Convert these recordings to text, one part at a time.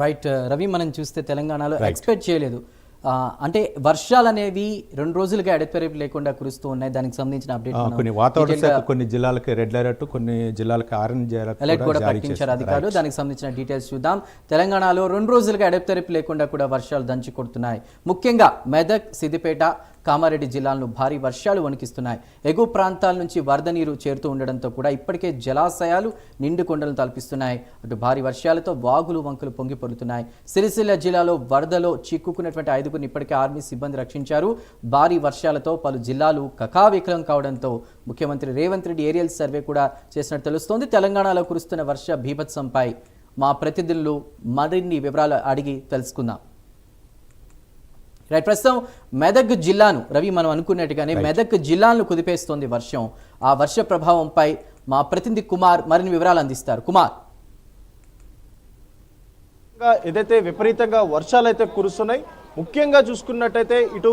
Right Ravi మనం చూస్తే తెలంగాణలో ఎక్స్పెక్ట్ చేయలేదు. అంటే వర్షాలు అనేవి రెండు రోజులుగా ఎడతెరిపి లేకుండా కురుస్తూ ఉన్నాయి. దానికి సంబంధించిన అప్డేట్ కొన్ని వాతావరణ శాఖ కొన్ని జిల్లాలకి రెడ్ అలర్ట్ కొన్ని జిల్లాలకి ఆరెంజ్ అలర్ట్ కూడా ప్రకటించారు. అధికారులు దానికి సంబంధించిన డీటెయిల్స్ చూద్దాం. తెలంగాణలో రెండు రోజులుగా ఎడతెరిపి లేకుండా కూడా వర్షాలు దంచి కొడుతున్నాయి ముఖ్యంగా మెదక్ సిద్దిపేట కామారెడ్డి జిల్లాలను భారీ వర్షాలు వణికిస్తున్నాయి. ఎగువ ప్రాంతాల నుంచి వరద నీరు చేరుతూ ఉండడంతో కూడా ఇప్పటికే జలాశయాలు నిండు కొండలను తలపిస్తున్నాయి. అటు భారీ వర్షాలతో వాగులు వంకలు పొంగి పొరుతున్నాయి సిరిసిల్ల జిల్లాలో వరదలో చిక్కుకున్నటువంటి ఐదుగురిని ఇప్పటికే ఆర్మీ సిబ్బంది రక్షించారు. భారీ వర్షాలతో పలు జిల్లాలు కకావికలం కావడంతో ముఖ్యమంత్రి రేవంత్ రెడ్డి ఏరియల్ సర్వే కూడా చేసినట్టు తెలుస్తోంది. తెలంగాణలో కురుస్తున్న వర్ష బీభత్సంపై మా ప్రతినిధులు మరిన్ని వివరాలు అడిగి తెలుసుకుందాం. రైట్ ప్రస్తుతం మెదక్ జిల్లాను రవి మనం అనుకున్నట్టుగానే మెదక్ జిల్లాను కుదిపేస్తోంది వర్షం. ఆ వర్ష ప్రభావంపై మా ప్రతినిధి కుమార్ మరిన్ని వివరాలు అందిస్తారు. కుమార్. ఏదైతే విపరీతంగా వర్షాలు అయితే కురుస్తున్నాయి ముఖ్యంగా చూసుకున్నట్టయితే ఇటు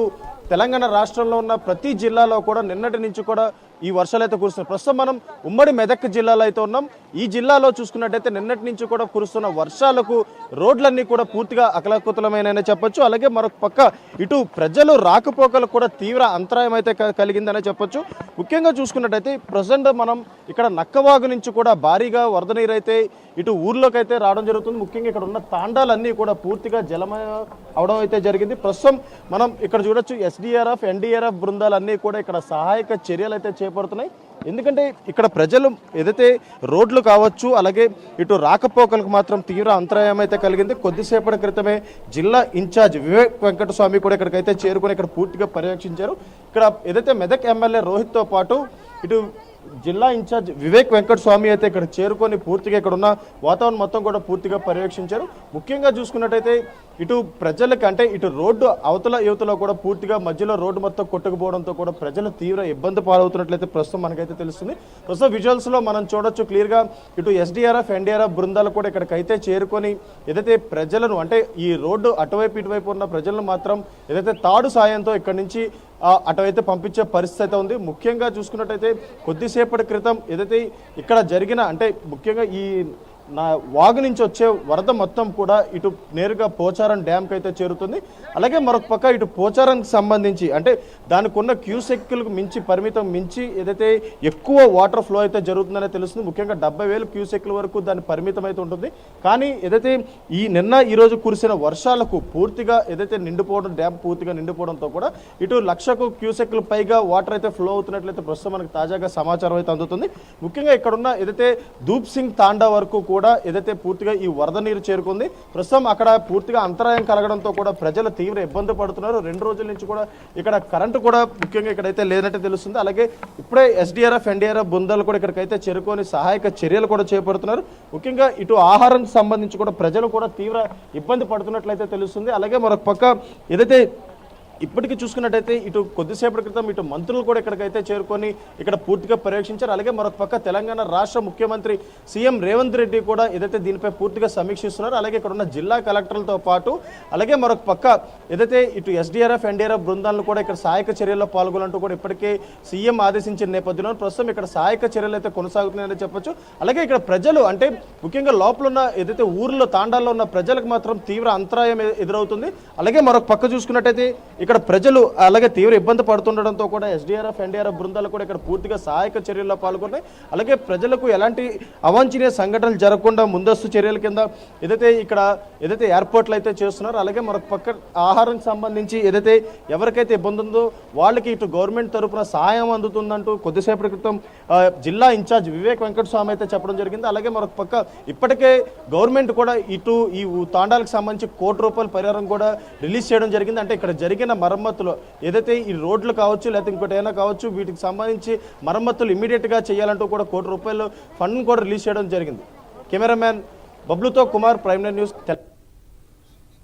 తెలంగాణ రాష్ట్రంలో ఉన్న ప్రతి జిల్లాలో కూడా నిన్నటి నుంచి కూడా ఈ వర్షాలు అయితే కురుస్తున్నాయి. ప్రస్తుతం మనం ఉమ్మడి మెదక్ జిల్లాలో అయితే ఉన్నాం. ఈ జిల్లాలో చూసుకున్నట్టయితే నిన్నటి నుంచి కూడా కురుస్తున్న వర్షాలకు రోడ్లన్నీ కూడా పూర్తిగా అకలకుతలమైన చెప్పొచ్చు. అలాగే మరొక పక్క ఇటు ప్రజలు రాకపోకలకు కూడా తీవ్ర అంతరాయం అయితే కలిగిందనే చెప్పొచ్చు. ముఖ్యంగా చూసుకున్నట్టయితే ప్రజెంట్ మనం ఇక్కడ నక్కవాగు నుంచి కూడా భారీగా వరద నీరు అయితే ఇటు ఊర్లోకి అయితే రావడం జరుగుతుంది. ముఖ్యంగా ఇక్కడ ఉన్న తాండాలన్నీ కూడా పూర్తిగా జలమయ అవడం అయితే జరిగింది. ప్రస్తుతం మనం ఇక్కడ చూడొచ్చు ఎస్డిఆర్ఎఫ్ ఎన్డీఆర్ఎఫ్ బృందాలన్నీ కూడా ఇక్కడ సహాయక చర్యలు అయితే చేపడుతున్నాయి. ఎందుకంటే ఇక్కడ ప్రజలు ఏదైతే రోడ్లు కావచ్చు అలాగే ఇటు రాకపోకలకు మాత్రం తీవ్ర అంతరాయం అయితే కలిగింది. కొద్దిసేపటి క్రితమే జిల్లా ఇన్ఛార్జ్ వివేక్ వెంకటస్వామి కూడా ఇక్కడికైతే చేరుకొని ఇక్కడ పూర్తిగా పర్యవేక్షించారు. ఇక్కడ ఏదైతే మెదక్ ఎమ్మెల్యే రోహిత్తో పాటు ఇటు జిల్లా ఇన్ఛార్జ్ వివేక్ వెంకట స్వామి అయితే ఇక్కడ చేరుకొని పూర్తిగా ఇక్కడ ఉన్న వాతావరణం మొత్తం కూడా పూర్తిగా పర్యవేక్షించారు. ముఖ్యంగా చూసుకున్నట్టయితే ఇటు ప్రజలకు అంటే ఇటు రోడ్డు అవతల యువతలో కూడా పూర్తిగా మధ్యలో రోడ్డు మొత్తం కొట్టుకుపోవడంతో కూడా ప్రజలు తీవ్ర ఇబ్బంది పాలవుతున్నట్లయితే ప్రస్తుతం మనకైతే తెలుస్తుంది. ప్రస్తుతం విజువల్స్లో మనం చూడొచ్చు క్లియర్గా ఇటు ఎస్డీఆర్ఎఫ్ ఎన్డీఆర్ఎఫ్ బృందాలు కూడా ఇక్కడికైతే చేరుకొని ఏదైతే ప్రజలను అంటే ఈ రోడ్డు అటువైపు ఇటువైపు ఉన్న ప్రజలను మాత్రం ఏదైతే తాడు సాయంతో ఇక్కడి నుంచి అటువైతే పంపించే పరిస్థితి అయితే ఉంది. ముఖ్యంగా చూసుకున్నట్టయితే కొద్దిసేపటి క్రితం ఏదైతే ఇక్కడ జరిగిన అంటే ముఖ్యంగా ఈ నా వాగు నుంచి వచ్చే వరద మొత్తం కూడా ఇటు నేరుగా పోచారం డ్యామ్కి అయితే చేరుతుంది. అలాగే మరొక పక్క ఇటు పోచారానికి సంబంధించి అంటే దానికి ఉన్న క్యూసెక్కులకు మించి పరిమితం మించి ఏదైతే ఎక్కువ వాటర్ ఫ్లో అయితే జరుగుతుందనే తెలుస్తుంది. ముఖ్యంగా డెబ్బై వేలు క్యూసెక్ల వరకు దాని పరిమితం అయితే ఉంటుంది. కానీ ఏదైతే ఈ నిన్న ఈరోజు కురిసిన వర్షాలకు పూర్తిగా ఏదైతే నిండిపోవడం డ్యామ్ పూర్తిగా నిండిపోవడంతో కూడా ఇటు లక్షకు క్యూసెక్లు పైగా వాటర్ అయితే ఫ్లో అవుతున్నట్లయితే ప్రస్తుతం మనకు తాజాగా సమాచారం అయితే అందుతుంది. ముఖ్యంగా ఇక్కడున్న ఏదైతే దూప్ సింగ్ తాండా వరకు కూడా ఏదైతే పూర్తిగా ఈ వరద నీరు చేరుకుంది ప్రస్తుతం అక్కడ పూర్తిగా అంతరాయం కలగడంతో కూడా ప్రజలు తీవ్ర ఇబ్బంది పడుతున్నారు. రెండు రోజుల నుంచి కూడా ఇక్కడ కరెంటు కూడా ముఖ్యంగా ఇక్కడైతే లేనట్టు తెలుస్తుంది. అలాగే ఇప్పుడే ఎస్డిఆర్ఎఫ్ ఎన్డీఆర్ఎఫ్ బృందాలు కూడా ఇక్కడికైతే చేరుకొని సహాయక చర్యలు కూడా చేపడుతున్నారు. ముఖ్యంగా ఇటు ఆహారం సంబంధించి కూడా ప్రజలు కూడా తీవ్ర ఇబ్బంది పడుతున్నట్లయితే తెలుస్తుంది. అలాగే మరొక పక్క ఏదైతే ఇప్పటికీ చూసుకున్నట్టయితే ఇటు కొద్దిసేపటి క్రితం ఇటు మంత్రులు కూడా ఇక్కడికైతే చేరుకొని ఇక్కడ పూర్తిగా పర్యవేక్షించారు. అలాగే మరొక పక్క తెలంగాణ రాష్ట్ర ముఖ్యమంత్రి సీఎం రేవంత్ రెడ్డి కూడా ఏదైతే దీనిపై పూర్తిగా సమీక్షిస్తున్నారు అలాగే ఇక్కడ ఉన్న జిల్లా కలెక్టర్లతో పాటు అలాగే మరొక పక్క ఏదైతే ఇటు ఎస్డీఆర్ఎఫ్ ఎన్డీఆర్ఎఫ్ బృందాలను కూడా ఇక్కడ సహాయక చర్యల్లో పాల్గొనంటూ కూడా ఇప్పటికే సీఎం ఆదేశించిన నేపథ్యంలో ప్రస్తుతం ఇక్కడ సహాయక చర్యలు అయితే కొనసాగుతున్నాయని చెప్పొచ్చు. అలాగే ఇక్కడ ప్రజలు అంటే ముఖ్యంగా లోపల ఉన్న ఏదైతే ఊర్లో తాండాల్లో ఉన్న ప్రజలకు మాత్రం తీవ్ర అంతరాయం ఎదురవుతుంది. అలాగే మరొక పక్క చూసుకున్నట్టయితే ఇక్కడ ప్రజలు అలాగే తీవ్ర ఇబ్బంది పడుతుండడంతో కూడా ఎస్డీఆర్ఎఫ్ ఎన్డీఆర్ఎఫ్ బృందాలు కూడా ఇక్కడ పూర్తిగా సహాయక చర్యల్లో పాల్గొన్నాయి. అలాగే ప్రజలకు ఎలాంటి అవాంఛనీయ సంఘటనలు జరగకుండా ముందస్తు చర్యల కింద ఏదైతే ఇక్కడ ఏదైతే ఎయిర్పోర్ట్లు అయితే చేస్తున్నారో అలాగే మరొక పక్క ఆహారం సంబంధించి ఏదైతే ఎవరికైతే ఇబ్బంది ఉందో వాళ్ళకి ఇటు గవర్నమెంట్ తరపున సహాయం అందుతుందంటూ కొద్దిసేపటి క్రితం జిల్లా ఇన్ఛార్జ్ వివేక్ వెంకట స్వామి అయితే చెప్పడం జరిగింది. అలాగే మరొక పక్క ఇప్పటికే గవర్నమెంట్ కూడా ఇటు ఈ తాండాలకు సంబంధించి కోటి రూపాయల పరిహారం కూడా రిలీజ్ చేయడం జరిగింది. అంటే ఇక్కడ జరిగిన మరమ్మతులు ఏదైతే ఈ రోడ్లు కావచ్చు లేకపోతే ఇంకోటి ఏమైనా కావచ్చు వీటికి సంబంధించి మరమ్మతులు ఇమీడియట్గా చేయాలంటూ కూడా కోటి రూపాయలు ఫండ్ కూడా రిలీజ్ చేయడం జరిగింది. కెమెరామ్యాన్ బబ్లుతో కుమార్ ప్రైమ్ న్యూస్